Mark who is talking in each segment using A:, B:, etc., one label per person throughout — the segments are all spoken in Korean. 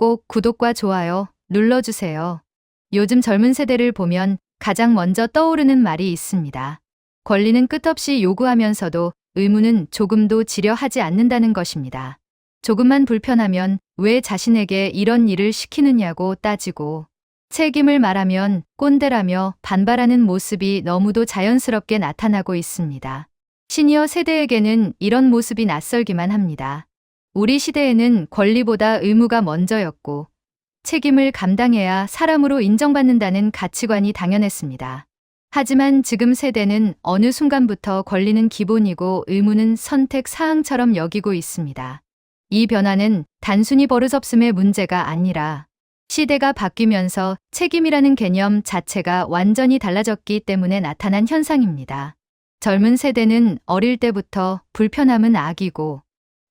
A: 꼭 구독과 좋아요 눌러주세요. 요즘 젊은 세대를 보면 가장 먼저 떠오르는 말이 있습니다. 권리는 끝없이 요구하면서도 의무는 조금도 지려하지 않는다는 것입니다. 조금만 불편하면 왜 자신에게 이런 일을 시키느냐고 따지고 책임을 말하면 꼰대라며 반발하는 모습이 너무도 자연스럽게 나타나고 있습니다. 시니어 세대에게는 이런 모습이 낯설기만 합니다. 우리 시대에는 권리보다 의무가 먼저였고 책임을 감당해야 사람으로 인정받는다는 가치관이 당연했습니다. 하지만 지금 세대는 어느 순간부터 권리는 기본이고 의무는 선택 사항처럼 여기고 있습니다. 이 변화는 단순히 버릇없음의 문제가 아니라 시대가 바뀌면서 책임이라는 개념 자체가 완전히 달라졌기 때문에 나타난 현상입니다. 젊은 세대는 어릴 때부터 불편함은 악이고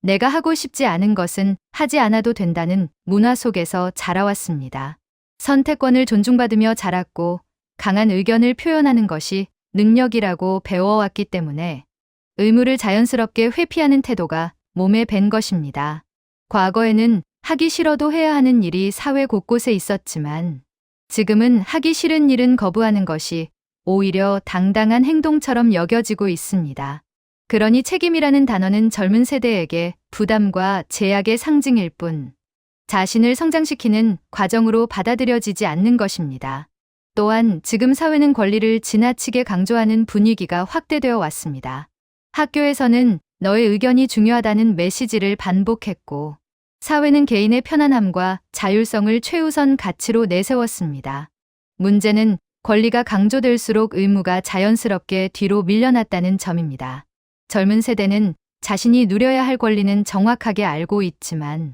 A: 내가 하고 싶지 않은 것은 하지 않아도 된다는 문화 속에서 자라왔습니다. 선택권을 존중받으며 자랐고 강한 의견을 표현하는 것이 능력이라고 배워왔기 때문에 의무를 자연스럽게 회피하는 태도가 몸에 밴 것입니다. 과거에는 하기 싫어도 해야 하는 일이 사회 곳곳에 있었지만 지금은 하기 싫은 일은 거부하는 것이 오히려 당당한 행동처럼 여겨지고 있습니다. 그러니 책임이라는 단어는 젊은 세대에게 부담과 제약의 상징일 뿐 자신을 성장시키는 과정으로 받아들여지지 않는 것입니다. 또한 지금 사회는 권리를 지나치게 강조하는 분위기가 확대되어 왔습니다. 학교에서는 너의 의견이 중요하다는 메시지를 반복했고 사회는 개인의 편안함과 자율성을 최우선 가치로 내세웠습니다. 문제는 권리가 강조될수록 의무가 자연스럽게 뒤로 밀려났다는 점입니다. 젊은 세대는 자신이 누려야 할 권리는 정확하게 알고 있지만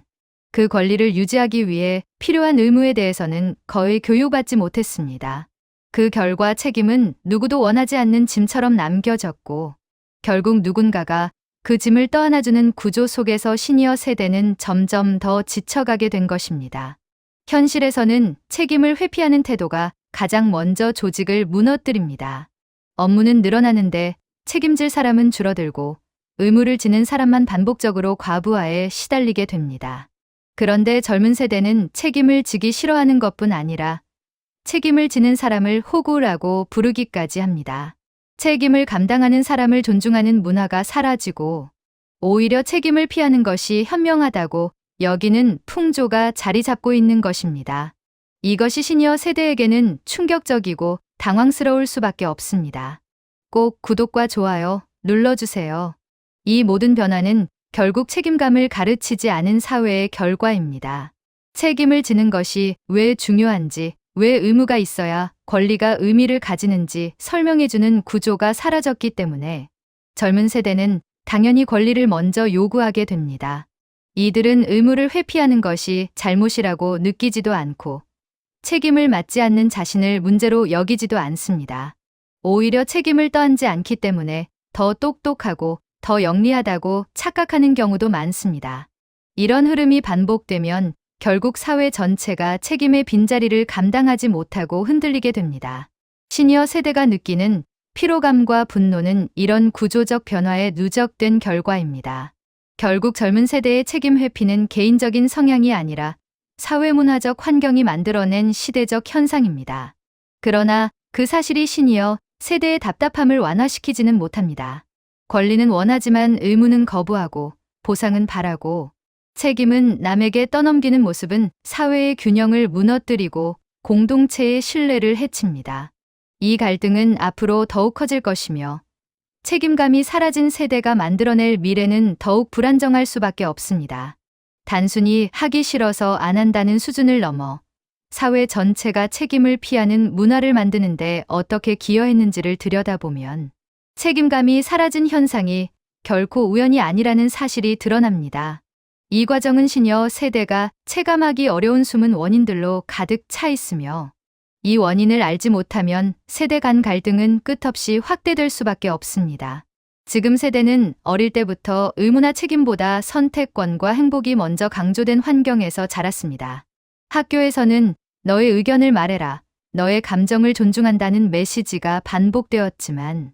A: 그 권리를 유지하기 위해 필요한 의무에 대해서는 거의 교육받지 못했습니다. 그 결과 책임은 누구도 원하지 않는 짐처럼 남겨졌고 결국 누군가가 그 짐을 떠안아주는 구조 속에서 시니어 세대는 점점 더 지쳐가게 된 것입니다. 현실에서는 책임을 회피하는 태도가 가장 먼저 조직을 무너뜨립니다. 업무는 늘어나는데 책임질 사람은 줄어들고 의무를 지는 사람만 반복적으로 과부하에 시달리게 됩니다. 그런데 젊은 세대는 책임을 지기 싫어하는 것뿐 아니라 책임을 지는 사람을 호구라고 부르기까지 합니다. 책임을 감당하는 사람을 존중하는 문화가 사라지고 오히려 책임을 피하는 것이 현명하다고 여기는 풍조가 자리 잡고 있는 것입니다. 이것이 시니어 세대에게는 충격적이고 당황스러울 수밖에 없습니다. 꼭 구독과 좋아요 눌러주세요. 이 모든 변화는 결국 책임감을 가르치지 않은 사회의 결과입니다. 책임을 지는 것이 왜 중요한지, 왜 의무가 있어야 권리가 의미를 가지는지 설명해주는 구조가 사라졌기 때문에 젊은 세대는 당연히 권리를 먼저 요구하게 됩니다. 이들은 의무를 회피하는 것이 잘못이라고 느끼지도 않고 책임을 맡지 않는 자신을 문제로 여기지도 않습니다. 오히려 책임을 떠안지 않기 때문에 더 똑똑하고 더 영리하다고 착각하는 경우도 많습니다. 이런 흐름이 반복되면 결국 사회 전체가 책임의 빈자리를 감당하지 못하고 흔들리게 됩니다. 시니어 세대가 느끼는 피로감과 분노는 이런 구조적 변화에 누적된 결과입니다. 결국 젊은 세대의 책임 회피는 개인적인 성향이 아니라 사회문화적 환경이 만들어낸 시대적 현상입니다. 그러나 그 사실이 시니어 세대의 답답함을 완화시키지는 못합니다. 권리는 원하지만 의무는 거부하고 보상은 바라고 책임은 남에게 떠넘기는 모습은 사회의 균형을 무너뜨리고 공동체의 신뢰를 해칩니다. 이 갈등은 앞으로 더욱 커질 것이며 책임감이 사라진 세대가 만들어낼 미래는 더욱 불안정할 수밖에 없습니다. 단순히 하기 싫어서 안 한다는 수준을 넘어 사회 전체가 책임을 피하는 문화를 만드는데 어떻게 기여했는지를 들여다보면 책임감이 사라진 현상이 결코 우연이 아니라는 사실이 드러납니다. 이 과정은 시니어 세대가 체감하기 어려운 숨은 원인들로 가득 차 있으며 이 원인을 알지 못하면 세대 간 갈등은 끝없이 확대될 수밖에 없습니다. 지금 세대는 어릴 때부터 의무나 책임보다 선택권과 행복이 먼저 강조된 환경에서 자랐습니다. 학교에서는 너의 의견을 말해라, 너의 감정을 존중한다는 메시지가 반복되었지만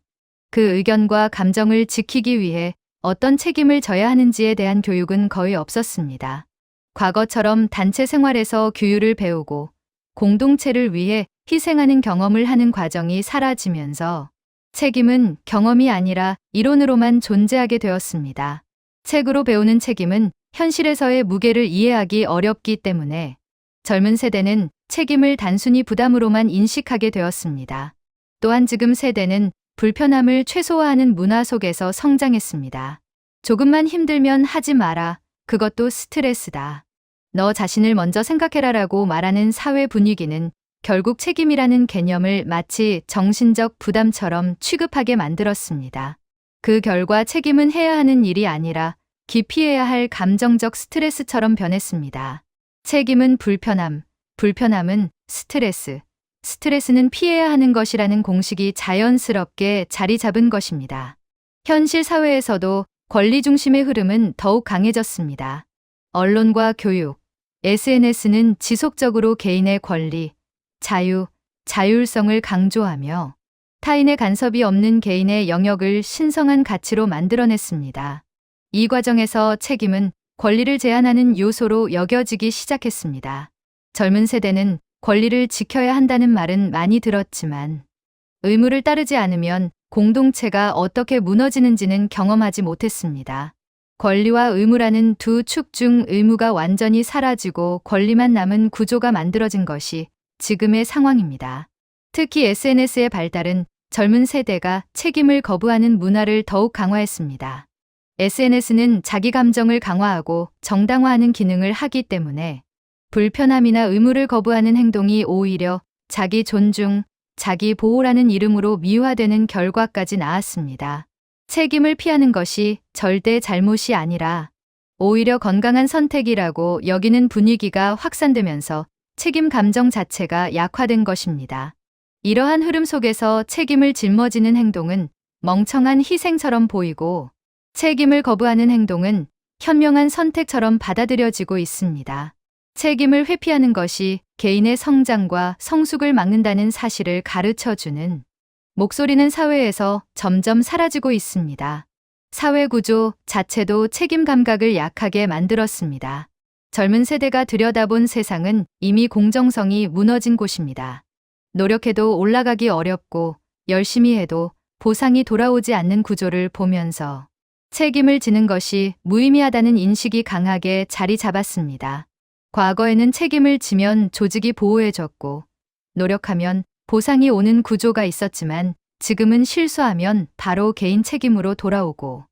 A: 그 의견과 감정을 지키기 위해 어떤 책임을 져야 하는지에 대한 교육은 거의 없었습니다. 과거처럼 단체 생활에서 규율을 배우고 공동체를 위해 희생하는 경험을 하는 과정이 사라지면서 책임은 경험이 아니라 이론으로만 존재하게 되었습니다. 책으로 배우는 책임은 현실에서의 무게를 이해하기 어렵기 때문에 젊은 세대는 책임을 단순히 부담으로만 인식하게 되었습니다. 또한 지금 세대는 불편함을 최소화하는 문화 속에서 성장했습니다. 조금만 힘들면 하지 마라. 그것도 스트레스다. 너 자신을 먼저 생각해라 라고 말하는 사회 분위기는 결국 책임이라는 개념을 마치 정신적 부담처럼 취급하게 만들었습니다. 그 결과 책임은 해야 하는 일이 아니라 기피해야 할 감정적 스트레스처럼 변했습니다. 책임은 불편함, 불편함은 스트레스, 스트레스는 피해야 하는 것이라는 공식이 자연스럽게 자리 잡은 것입니다. 현실 사회에서도 권리 중심의 흐름은 더욱 강해졌습니다. 언론과 교육, SNS는 지속적으로 개인의 권리, 자유, 자율성을 강조하며 타인의 간섭이 없는 개인의 영역을 신성한 가치로 만들어냈습니다. 이 과정에서 책임은 권리를 제한하는 요소로 여겨지기 시작했습니다. 젊은 세대는 권리를 지켜야 한다는 말은 많이 들었지만 의무를 따르지 않으면 공동체가 어떻게 무너지는지는 경험하지 못했습니다. 권리와 의무라는 두 축 중 의무가 완전히 사라지고 권리만 남은 구조가 만들어진 것이 지금의 상황입니다. 특히 SNS의 발달은 젊은 세대가 책임을 거부하는 문화를 더욱 강화했습니다. SNS는 자기 감정을 강화하고 정당화하는 기능을 하기 때문에 불편함이나 의무를 거부하는 행동이 오히려 자기 존중, 자기 보호라는 이름으로 미화되는 결과까지 나왔습니다. 책임을 피하는 것이 절대 잘못이 아니라 오히려 건강한 선택이라고 여기는 분위기가 확산되면서 책임 감정 자체가 약화된 것입니다. 이러한 흐름 속에서 책임을 짊어지는 행동은 멍청한 희생처럼 보이고 책임을 거부하는 행동은 현명한 선택처럼 받아들여지고 있습니다. 책임을 회피하는 것이 개인의 성장과 성숙을 막는다는 사실을 가르쳐 주는 목소리는 사회에서 점점 사라지고 있습니다. 사회 구조 자체도 책임 감각을 약하게 만들었습니다. 젊은 세대가 들여다본 세상은 이미 공정성이 무너진 곳입니다. 노력해도 올라가기 어렵고 열심히 해도 보상이 돌아오지 않는 구조를 보면서 책임을 지는 것이 무의미하다는 인식이 강하게 자리 잡았습니다. 과거에는 책임을 지면 조직이 보호해줬고 노력하면 보상이 오는 구조가 있었지만 지금은 실수하면 바로 개인 책임으로 돌아오고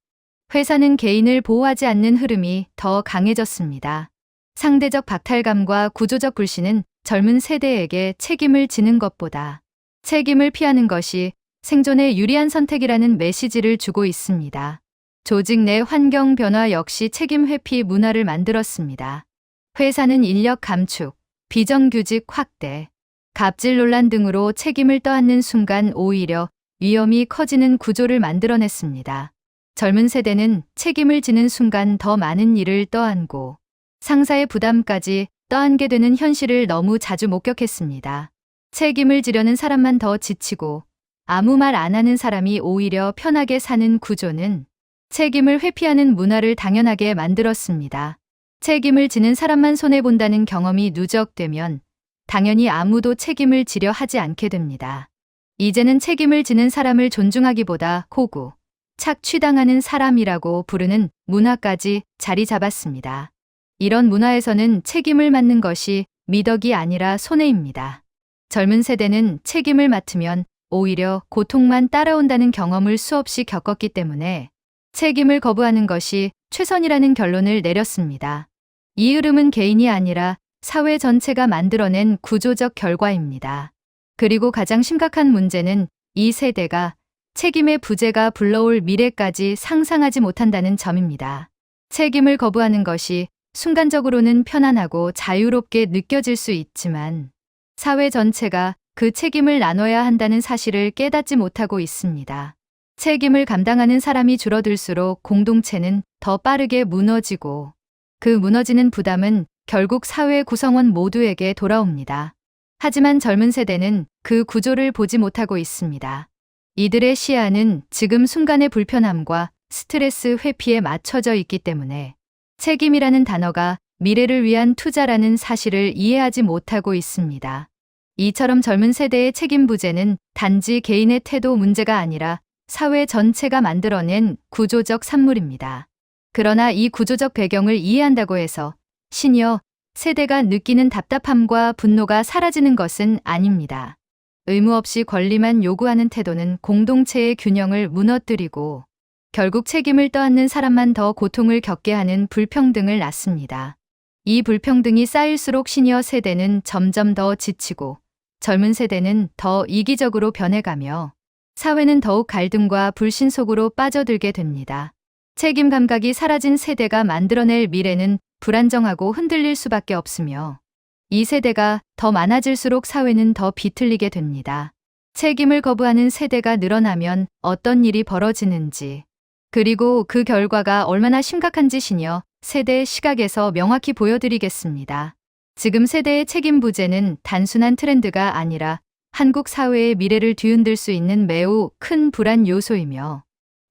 A: 회사는 개인을 보호하지 않는 흐름이 더 강해졌습니다. 상대적 박탈감과 구조적 불신은 젊은 세대에게 책임을 지는 것보다 책임을 피하는 것이 생존에 유리한 선택이라는 메시지를 주고 있습니다. 조직 내 환경 변화 역시 책임 회피 문화를 만들었습니다. 회사는 인력 감축, 비정규직 확대, 갑질 논란 등으로 책임을 떠안는 순간 오히려 위험이 커지는 구조를 만들어냈습니다. 젊은 세대는 책임을 지는 순간 더 많은 일을 떠안고 상사의 부담까지 떠안게 되는 현실을 너무 자주 목격했습니다. 책임을 지려는 사람만 더 지치고 아무 말 안 하는 사람이 오히려 편하게 사는 구조는 책임을 회피하는 문화를 당연하게 만들었습니다. 책임을 지는 사람만 손해본다는 경험이 누적되면 당연히 아무도 책임을 지려 하지 않게 됩니다. 이제는 책임을 지는 사람을 존중하기보다 호구, 착취당하는 사람이라고 부르는 문화까지 자리 잡았습니다. 이런 문화에서는 책임을 맡는 것이 미덕이 아니라 손해입니다. 젊은 세대는 책임을 맡으면 오히려 고통만 따라온다는 경험을 수없이 겪었기 때문에 책임을 거부하는 것이 최선이라는 결론을 내렸습니다. 이 흐름은 개인이 아니라 사회 전체가 만들어낸 구조적 결과입니다. 그리고 가장 심각한 문제는 이 세대가 책임의 부재가 불러올 미래까지 상상하지 못한다는 점입니다. 책임을 거부하는 것이 순간적으로는 편안하고 자유롭게 느껴질 수 있지만 사회 전체가 그 책임을 나눠야 한다는 사실을 깨닫지 못하고 있습니다. 책임을 감당하는 사람이 줄어들수록 공동체는 더 빠르게 무너지고 그 무너지는 부담은 결국 사회 구성원 모두에게 돌아옵니다. 하지만 젊은 세대는 그 구조를 보지 못하고 있습니다. 이들의 시야는 지금 순간의 불편함과 스트레스 회피에 맞춰져 있기 때문에 책임이라는 단어가 미래를 위한 투자라는 사실을 이해하지 못하고 있습니다. 이처럼 젊은 세대의 책임 부재는 단지 개인의 태도 문제가 아니라 사회 전체가 만들어낸 구조적 산물입니다. 그러나 이 구조적 배경을 이해한다고 해서 시니어 세대가 느끼는 답답함과 분노가 사라지는 것은 아닙니다. 의무 없이 권리만 요구하는 태도는 공동체의 균형을 무너뜨리고 결국 책임을 떠안는 사람만 더 고통을 겪게 하는 불평등을 낳습니다. 이 불평등이 쌓일수록 시니어 세대는 점점 더 지치고 젊은 세대는 더 이기적으로 변해가며 사회는 더욱 갈등과 불신 속으로 빠져들게 됩니다. 책임 감각이 사라진 세대가 만들어낼 미래는 불안정하고 흔들릴 수밖에 없으며 이 세대가 더 많아질수록 사회는 더 비틀리게 됩니다. 책임을 거부하는 세대가 늘어나면 어떤 일이 벌어지는지 그리고 그 결과가 얼마나 심각한지 시니어 세대의 시각에서 명확히 보여드리겠습니다. 지금 세대의 책임 부재는 단순한 트렌드가 아니라 한국 사회의 미래를 뒤흔들 수 있는 매우 큰 불안 요소이며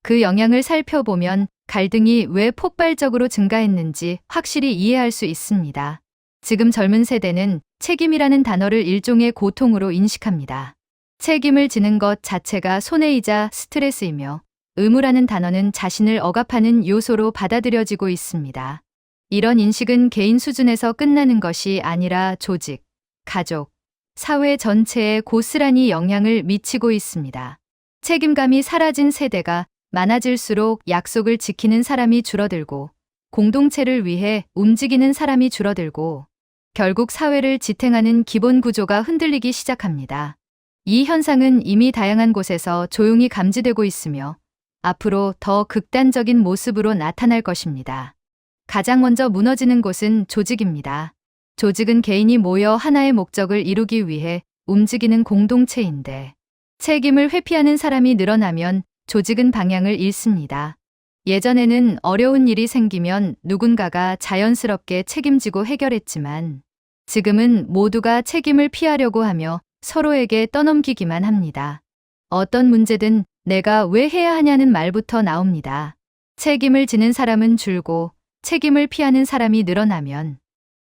A: 그 영향을 살펴보면 갈등이 왜 폭발적으로 증가했는지 확실히 이해할 수 있습니다. 지금 젊은 세대는 책임이라는 단어를 일종의 고통으로 인식합니다. 책임을 지는 것 자체가 손해이자 스트레스이며 의무라는 단어는 자신을 억압하는 요소로 받아들여지고 있습니다. 이런 인식은 개인 수준에서 끝나는 것이 아니라 조직, 가족, 사회 전체에 고스란히 영향을 미치고 있습니다. 책임감이 사라진 세대가 많아질수록 약속을 지키는 사람이 줄어들고 공동체를 위해 움직이는 사람이 줄어들고 결국 사회를 지탱하는 기본 구조가 흔들리기 시작합니다. 이 현상은 이미 다양한 곳에서 조용히 감지되고 있으며 앞으로 더 극단적인 모습으로 나타날 것입니다. 가장 먼저 무너지는 곳은 조직입니다. 조직은 개인이 모여 하나의 목적을 이루기 위해 움직이는 공동체인데 책임을 회피하는 사람이 늘어나면 조직은 방향을 잃습니다. 예전에는 어려운 일이 생기면 누군가가 자연스럽게 책임지고 해결했지만 지금은 모두가 책임을 피하려고 하며 서로에게 떠넘기기만 합니다. 어떤 문제든 내가 왜 해야 하냐는 말부터 나옵니다. 책임을 지는 사람은 줄고 책임을 피하는 사람이 늘어나면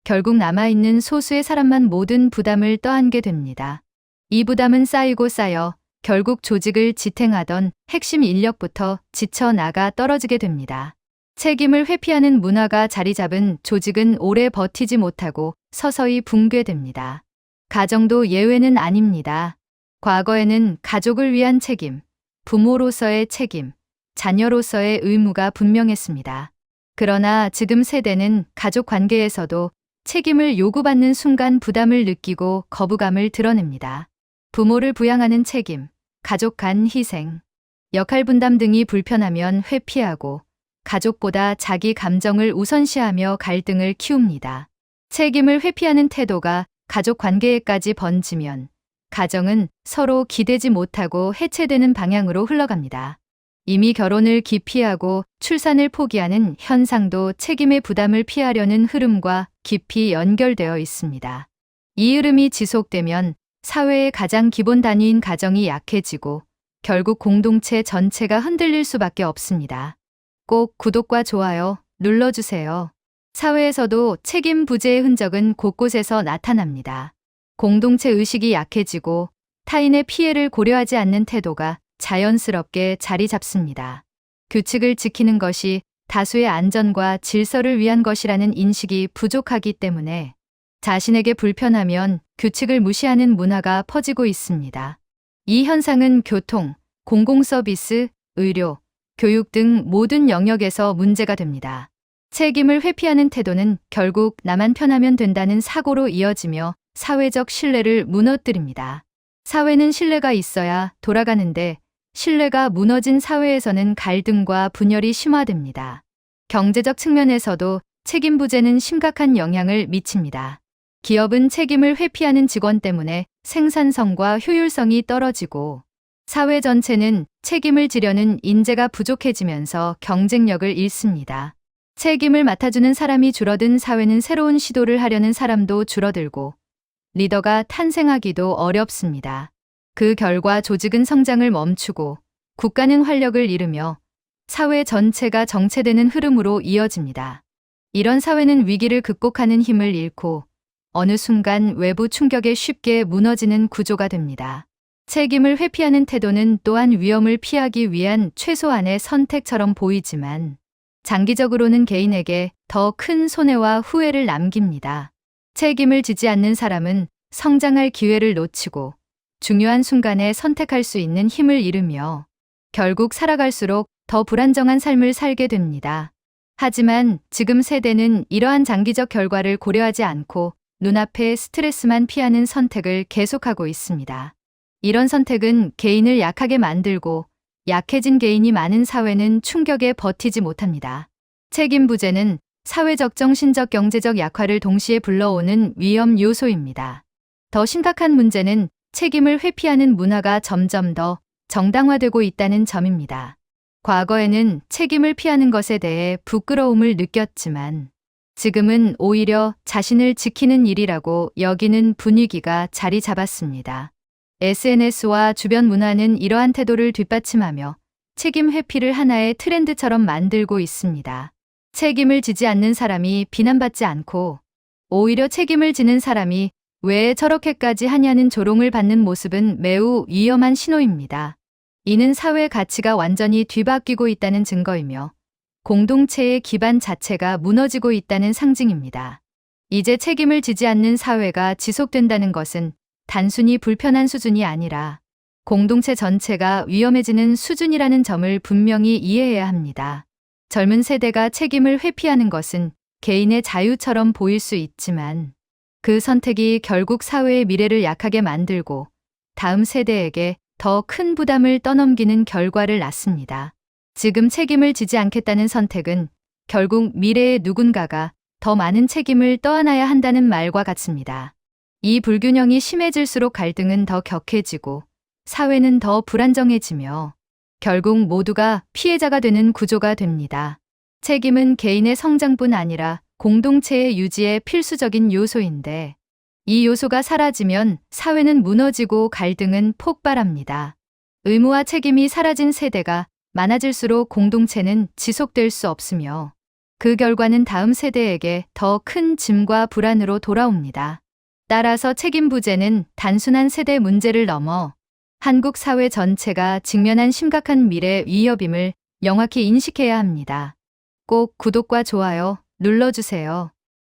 A: 결국 남아있는 소수의 사람만 모든 부담을 떠안게 됩니다. 이 부담은 쌓이고 쌓여 결국 조직을 지탱하던 핵심 인력부터 지쳐나가 떨어지게 됩니다. 책임을 회피하는 문화가 자리 잡은 조직은 오래 버티지 못하고 서서히 붕괴됩니다. 가정도 예외는 아닙니다. 과거에는 가족을 위한 책임, 부모로서의 책임, 자녀로서의 의무가 분명했습니다. 그러나 지금 세대는 가족 관계에서도 책임을 요구받는 순간 부담을 느끼고 거부감을 드러냅니다. 부모를 부양하는 책임, 가족 간 희생, 역할 분담 등이 불편하면 회피하고 가족보다 자기 감정을 우선시하며 갈등을 키웁니다. 책임을 회피하는 태도가 가족 관계에까지 번지면 가정은 서로 기대지 못하고 해체되는 방향으로 흘러갑니다. 이미 결혼을 기피하고 출산을 포기하는 현상도 책임의 부담을 피하려는 흐름과 깊이 연결되어 있습니다. 이 흐름이 지속되면 사회의 가장 기본 단위인 가정이 약해지고 결국 공동체 전체가 흔들릴 수밖에 없습니다. 꼭 구독과 좋아요 눌러주세요. 사회에서도 책임 부재의 흔적은 곳곳에서 나타납니다. 공동체 의식이 약해지고 타인의 피해를 고려하지 않는 태도가 자연스럽게 자리 잡습니다. 규칙을 지키는 것이 다수의 안전과 질서를 위한 것이라는 인식이 부족하기 때문에 자신에게 불편하면 규칙을 무시하는 문화가 퍼지고 있습니다. 이 현상은 교통, 공공서비스, 의료, 교육 등 모든 영역에서 문제가 됩니다. 책임을 회피하는 태도는 결국 나만 편하면 된다는 사고로 이어지며 사회적 신뢰를 무너뜨립니다. 사회는 신뢰가 있어야 돌아가는데 신뢰가 무너진 사회에서는 갈등과 분열이 심화됩니다. 경제적 측면에서도 책임 부재는 심각한 영향을 미칩니다. 기업은 책임을 회피하는 직원 때문에 생산성과 효율성이 떨어지고 사회 전체는 책임을 지려는 인재가 부족해지면서 경쟁력을 잃습니다. 책임을 맡아주는 사람이 줄어든 사회는 새로운 시도를 하려는 사람도 줄어들고 리더가 탄생하기도 어렵습니다. 그 결과 조직은 성장을 멈추고 국가는 활력을 잃으며 사회 전체가 정체되는 흐름으로 이어집니다. 이런 사회는 위기를 극복하는 힘을 잃고 어느 순간 외부 충격에 쉽게 무너지는 구조가 됩니다. 책임을 회피하는 태도는 또한 위험을 피하기 위한 최소한의 선택처럼 보이지만 장기적으로는 개인에게 더 큰 손해와 후회를 남깁니다. 책임을 지지 않는 사람은 성장할 기회를 놓치고 중요한 순간에 선택할 수 있는 힘을 잃으며 결국 살아갈수록 더 불안정한 삶을 살게 됩니다. 하지만 지금 세대는 이러한 장기적 결과를 고려하지 않고 눈앞의 스트레스만 피하는 선택을 계속하고 있습니다. 이런 선택은 개인을 약하게 만들고 약해진 개인이 많은 사회는 충격에 버티지 못합니다. 책임 부재는 사회적 정신적 경제적 약화를 동시에 불러오는 위험 요소입니다. 더 심각한 문제는 책임을 회피하는 문화가 점점 더 정당화되고 있다는 점입니다. 과거에는 책임을 피하는 것에 대해 부끄러움을 느꼈지만 지금은 오히려 자신을 지키는 일이라고 여기는 분위기가 자리 잡았습니다. SNS와 주변 문화는 이러한 태도를 뒷받침하며 책임 회피를 하나의 트렌드처럼 만들고 있습니다. 책임을 지지 않는 사람이 비난받지 않고 오히려 책임을 지는 사람이 왜 저렇게까지 하냐는 조롱을 받는 모습은 매우 위험한 신호입니다. 이는 사회 가치가 완전히 뒤바뀌고 있다는 증거이며 공동체의 기반 자체가 무너지고 있다는 상징입니다. 이제 책임을 지지 않는 사회가 지속된다는 것은 단순히 불편한 수준이 아니라 공동체 전체가 위험해지는 수준이라는 점을 분명히 이해해야 합니다. 젊은 세대가 책임을 회피하는 것은 개인의 자유처럼 보일 수 있지만 그 선택이 결국 사회의 미래를 약하게 만들고 다음 세대에게 더 큰 부담을 떠넘기는 결과를 낳습니다. 지금 책임을 지지 않겠다는 선택은 결국 미래의 누군가가 더 많은 책임을 떠안아야 한다는 말과 같습니다. 이 불균형이 심해질수록 갈등은 더 격해지고 사회는 더 불안정해지며 결국 모두가 피해자가 되는 구조가 됩니다. 책임은 개인의 성장뿐 아니라 공동체의 유지에 필수적인 요소인데 이 요소가 사라지면 사회는 무너지고 갈등은 폭발합니다. 의무와 책임이 사라진 세대가 많아질수록 공동체는 지속될 수 없으며 그 결과는 다음 세대에게 더 큰 짐과 불안으로 돌아옵니다. 따라서 책임 부재는 단순한 세대 문제를 넘어 한국 사회 전체가 직면한 심각한 미래 위협임을 명확히 인식해야 합니다. 꼭 구독과 좋아요 눌러주세요.